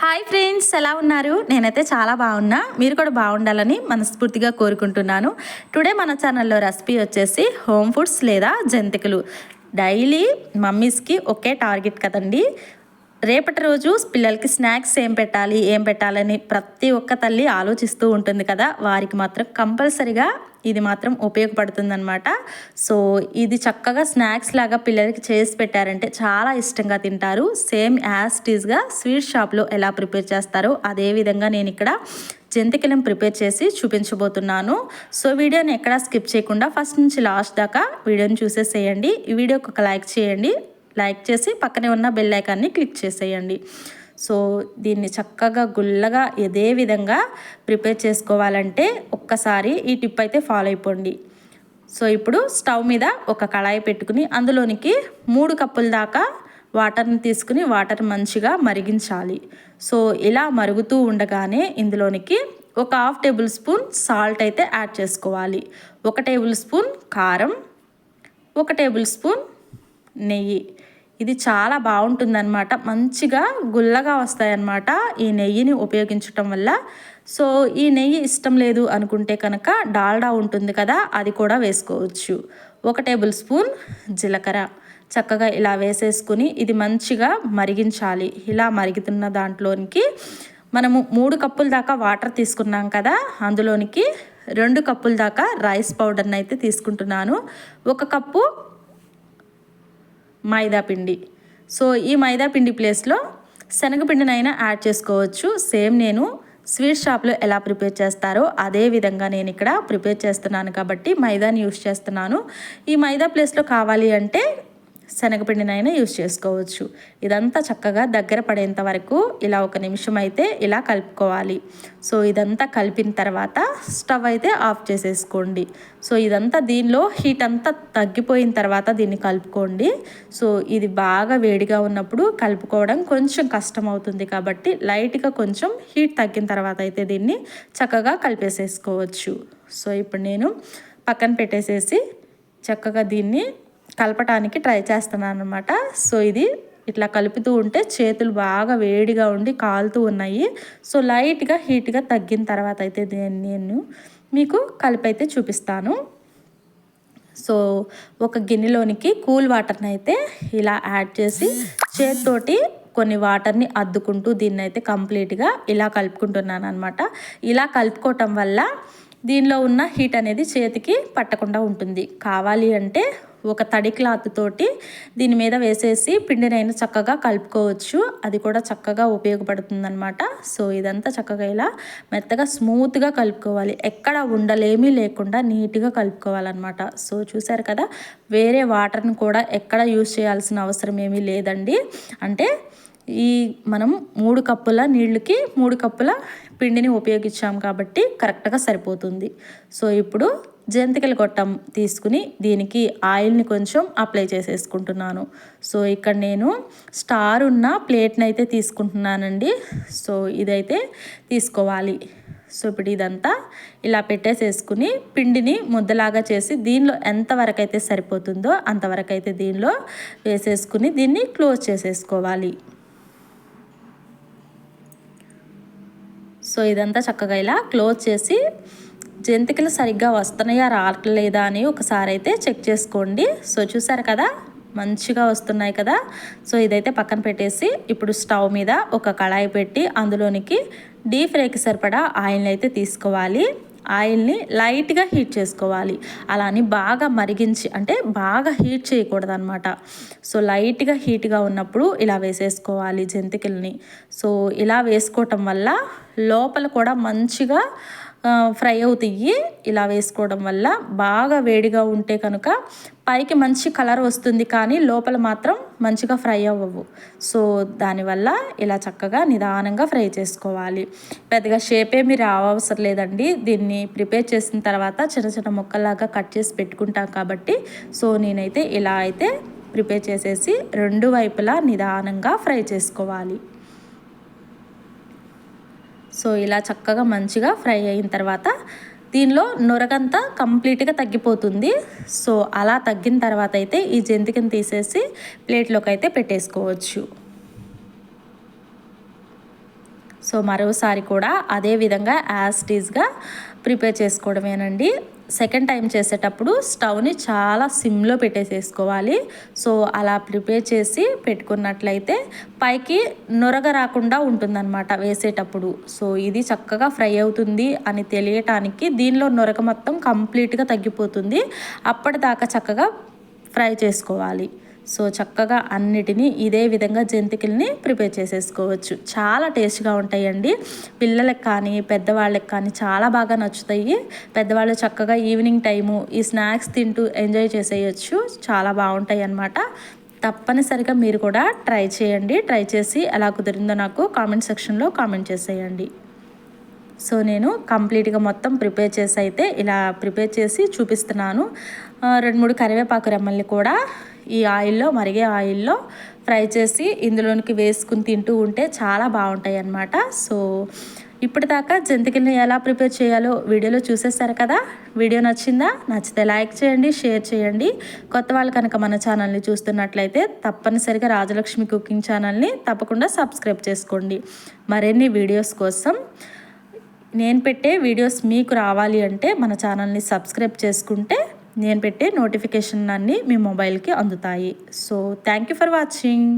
Hi friends ఎలా ఉన్నారు? నేనైతే చాలా బాగున్నా. మీరు కూడా బాగుండాలని మనస్ఫూర్తిగా కోరుకుంటున్నాను. టుడే మన ఛానల్లో రెసిపీ వచ్చేసి హోమ్ ఫుడ్స్ లేదా జంతికలు. డైలీ మమ్మీస్కి ఒకే టార్గెట్ కదండి. రేపటి రోజు పిల్లలకి స్నాక్స్ ఏం పెట్టాలి ఏం పెట్టాలని ప్రతి ఒక్క తల్లి ఆలోచిస్తూ ఉంటుంది కదా. వారికి మాత్రం కంపల్సరిగా ఇది మాత్రం ఉపయోగపడుతుందన్నమాట. సో ఇది చక్కగా స్నాక్స్ లాగా పిల్లలకి చేసి పెట్టారంటే చాలా ఇష్టంగా తింటారు. సేమ్ యాజ్ టీజ్గా స్వీట్ షాప్లో ఎలా ప్రిపేర్ చేస్తారో అదే విధంగా నేను ఇక్కడ జంతికలను ప్రిపేర్ చేసి చూపించబోతున్నాను. సో వీడియోని ఎక్కడా స్కిప్ చేయకుండా ఫస్ట్ నుంచి లాస్ట్ దాకా వీడియోని చూసేసేయండి. ఈ వీడియోకి ఒక లైక్ చేయండి. లైక్ చేసి పక్కనే ఉన్న బెల్ ఐకాన్ని క్లిక్ చేసేయండి. సో దీన్ని చక్కగా గుల్లగా ఇదే విధంగా ప్రిపేర్ చేసుకోవాలంటే ఒక్కసారి ఈ టిప్ అయితే ఫాలో అయిపోండి. సో ఇప్పుడు స్టవ్ మీద ఒక కళాయి పెట్టుకుని అందులోనికి మూడు కప్పుల దాకా వాటర్ని తీసుకుని వాటర్ మంచిగా మరిగించాలి. సో ఇలా మరుగుతూ ఉండగానే ఇందులోనికి ఒక హాఫ్ టేబుల్ స్పూన్ సాల్ట్ అయితే యాడ్ చేసుకోవాలి. ఒక టేబుల్ స్పూన్ కారం ఒక టేబుల్ స్పూన్ నెయ్యి. ఇది చాలా బాగుంటుందన్నమాట. మంచిగా గుల్లగా వస్తాయన్నమాట ఈ నెయ్యిని ఉపయోగించటం వల్ల. సో ఈ నెయ్యి ఇష్టం లేదు అనుకుంటే కనుక డాల్డా ఉంటుంది కదా అది కూడా వేసుకోవచ్చు. ఒక టేబుల్ స్పూన్ జీలకర్ర. చక్కగా ఇలా వేసేసుకుని ఇది మంచిగా మరిగించాలి. ఇలా మరుగుతున్న దాంట్లోనికి మనము మూడు కప్పుల దాకా వాటర్ తీసుకున్నాం కదా అందులోనికి రెండు కప్పుల దాకా రైస్ పౌడర్ని అయితే తీసుకుంటున్నాను. ఒక కప్పు మైదా పిండి. సో ఈ మైదా పిండి ప్లేస్లో శనగపిండినైనా యాడ్ చేసుకోవచ్చు. సేమ్ నేను స్వీట్ షాప్లో ఎలా ప్రిపేర్ చేస్తారో అదే విధంగా నేను ఇక్కడ ప్రిపేర్ చేస్తున్నాను కాబట్టి మైదాని యూస్ చేస్తున్నాను. ఈ మైదా ప్లేస్లో కావాలి అంటే శనగపిండినైనా యూస్ చేసుకోవచ్చు. ఇదంతా చక్కగా దగ్గర పడేంత వరకు ఇలా ఒక నిమిషం అయితే ఇలా కలుపుకోవాలి. సో ఇదంతా కలిపిన తర్వాత స్టవ్ అయితే ఆఫ్ చేసేసుకోండి. సో ఇదంతా దీనిలో హీట్ అంతా తగ్గిపోయిన తర్వాత దీన్ని కలుపుకోండి. సో ఇది బాగా వేడిగా ఉన్నప్పుడు కలుపుకోవడం కొంచెం కష్టం అవుతుంది కాబట్టి లైట్గా కొంచెం హీట్ తగ్గిన తర్వాత అయితే దీన్ని చక్కగా కలిపేసేసుకోవచ్చు. సో ఇప్పుడు నేను పక్కన పెట్టేసేసి చక్కగా దీన్ని కలపటానికి ట్రై చేస్తున్నాను అనమాట సో ఇది ఇట్లా కలుపుతూ ఉంటే చేతులు బాగా వేడిగా ఉండి కాలుతూ ఉన్నాయి. సో లైట్గా హీట్గా తగ్గిన తర్వాత అయితే నేను మీకు కలిపైతే చూపిస్తాను. సో ఒక గిన్నెలోనికి కూల్ వాటర్ని అయితే ఇలా యాడ్ చేసి చేతితోటి కొన్ని వాటర్ని అద్దుకుంటూ దీన్ని అయితే కంప్లీట్గా ఇలా కలుపుకుంటున్నాను అనమాట ఇలా కలుపుకోవటం వల్ల దీనిలో ఉన్న హీట్ అనేది చేతికి పట్టకుండా ఉంటుంది. కావాలి అంటే ఒక తడి క్లాత్ తోటి దీని మీద వేసేసి పిండినైనా చక్కగా కలుపుకోవచ్చు. అది కూడా చక్కగా ఉపయోగపడుతుంది అనమాట సో ఇదంతా చక్కగా ఇలా మెత్తగా స్మూత్గా కలుపుకోవాలి. ఎక్కడ ఉండలేమీ లేకుండా నీట్గా కలుపుకోవాలన్నమాట. సో చూసారు కదా వేరే వాటర్ని కూడా ఎక్కడ యూజ్ చేయాల్సిన అవసరం ఏమీ లేదండి. అంటే ఈ మనం మూడు కప్పుల నీళ్ళకి మూడు కప్పుల పిండిని ఉపయోగించాం కాబట్టి కరెక్ట్గా సరిపోతుంది. సో ఇప్పుడు జంతికల గొట్టం తీసుకుని దీనికి ఆయిల్ని కొంచెం అప్లై చేసేసుకుంటున్నాను. సో ఇక్కడ నేను స్టార్ ఉన్న ప్లేట్ని అయితే తీసుకుంటున్నానండి. సో ఇదైతే తీసుకోవాలి. సో ఇప్పుడు ఇదంతా ఇలా పెట్టేసేసుకుని పిండిని ముద్దలాగా చేసి దీనిలో ఎంతవరకు అయితే సరిపోతుందో అంతవరకు అయితే దీనిలో వేసేసుకుని దీన్ని క్లోజ్ చేసేసుకోవాలి. సో ఇదంతా చక్కగా ఇలా క్లోజ్ చేసి జంతికలు సరిగ్గా వస్తున్నాయా రావట్లేదా అని ఒకసారి అయితే చెక్ చేసుకోండి. సో చూసారు కదా మంచిగా వస్తున్నాయి కదా. సో ఇదైతే పక్కన పెట్టేసి ఇప్పుడు స్టవ్ మీద ఒక కళాయి పెట్టి అందులోనికి డీప్ ఫ్రైకి సరిపడా ఆయిల్ని అయితే తీసుకోవాలి. ఆయిల్ని లైట్గా హీట్ చేసుకోవాలి. అలా అని బాగా మరిగించి అంటే బాగా హీట్ చేయకూడదు అనమాట సో లైట్గా హీట్గా ఉన్నప్పుడు ఇలా వేసేసుకోవాలి జంతికల్ని. సో ఇలా వేసుకోవటం వల్ల లోపల కూడా మంచిగా ఫ్రై అవుతాయి. ఇలా వేసుకోవడం వల్ల బాగా వేడిగా ఉంటే కనుక పైకి మంచి కలర్ వస్తుంది కానీ లోపల మాత్రం మంచిగా ఫ్రై అవ్వవు. సో దానివల్ల ఇలా చక్కగా నిదానంగా ఫ్రై చేసుకోవాలి. పెద్దగా షేప్ ఏమి రావసరం లేదండి. దీన్ని ప్రిపేర్ చేసిన తర్వాత చిన్న చిన్న ముక్కల్లాగా కట్ చేసి పెట్టుకుంటాం కాబట్టి సో నేనైతే ఇలా అయితే ప్రిపేర్ చేసేసి రెండు వైపులా నిదానంగా ఫ్రై చేసుకోవాలి. సో ఇలా చక్కగా మంచిగా ఫ్రై అయిన తర్వాత దీనిలో నొరగంతా కంప్లీట్గా తగ్గిపోతుంది. సో అలా తగ్గిన తర్వాత అయితే ఈ జంతికను తీసేసి ప్లేట్లోకి అయితే పెట్టేసుకోవచ్చు. సో మరోసారి కూడా అదే విధంగా యాజ్ టీజ్గా ప్రిపేర్ చేసుకోవడమేనండి. సెకండ్ టైం చేసేటప్పుడు స్టవ్ని చాలా సిమ్లో పెట్టేసేసుకోవాలి. సో అలా ప్రిపేర్ చేసి పెట్టుకున్నట్లయితే పైకి నొరగ రాకుండా ఉంటుందన్నమాట వేసేటప్పుడు. సో ఇది చక్కగా ఫ్రై అవుతుంది అని తెలియటానికి దీనిలో నొరగ మొత్తం కంప్లీట్గా తగ్గిపోతుంది. అప్పటిదాకా చక్కగా ఫ్రై చేసుకోవాలి. సో చక్కగా అన్నిటినీ ఇదే విధంగా జంతికల్ని ప్రిపేర్ చేసేసుకోవచ్చు. చాలా టేస్ట్గా ఉంటాయండి. పిల్లలకు కానీ పెద్దవాళ్ళకి కానీ చాలా బాగా నచ్చుతాయి. పెద్దవాళ్ళు చక్కగా ఈవినింగ్ టైము ఈ స్నాక్స్ తింటూ ఎంజాయ్ చేసేయచ్చు. చాలా బాగుంటాయి అన్నమాట. తప్పనిసరిగా మీరు కూడా ట్రై చేయండి. ట్రై చేసి ఎలా కుదిరిందో నాకు కామెంట్ సెక్షన్లో కామెంట్ చేసేయండి. సో నేను కంప్లీట్గా మొత్తం ప్రిపేర్ చేసి అయితే ఇలా ప్రిపేర్ చేసి చూపిస్తున్నాను. రెండు మూడు కరివేపాకు రెమ్మల్ని కూడా ఈ ఆయిల్లో మరిగే ఆయిల్లో ఫ్రై చేసి ఇందులోనికి వేసుకుని తింటూ ఉంటే చాలా బాగుంటాయి అన్నమాట. సో ఇప్పటిదాకా జంతికల్ని ఎలా ప్రిపేర్ చేయాలో వీడియోలో చూసేస్తారు కదా? వీడియో నచ్చిందా? నచ్చితే లైక్ చేయండి షేర్ చేయండి. కొత్త వాళ్ళు కనుక మన ఛానల్ని చూస్తున్నట్లయితే తప్పనిసరిగా రాజలక్ష్మి కుకింగ్ ఛానల్ని తప్పకుండా సబ్స్క్రైబ్ చేసుకోండి. మరిన్ని వీడియోస్ కోసం నేను పెట్టే వీడియోస్ మీకు రావాలి అంటే మన ఛానల్ని సబ్స్క్రైబ్ చేసుకుంటే నేను పెట్టే నోటిఫికేషన్ అన్నీ మీ మొబైల్కి అందుతాయి. So thank you for watching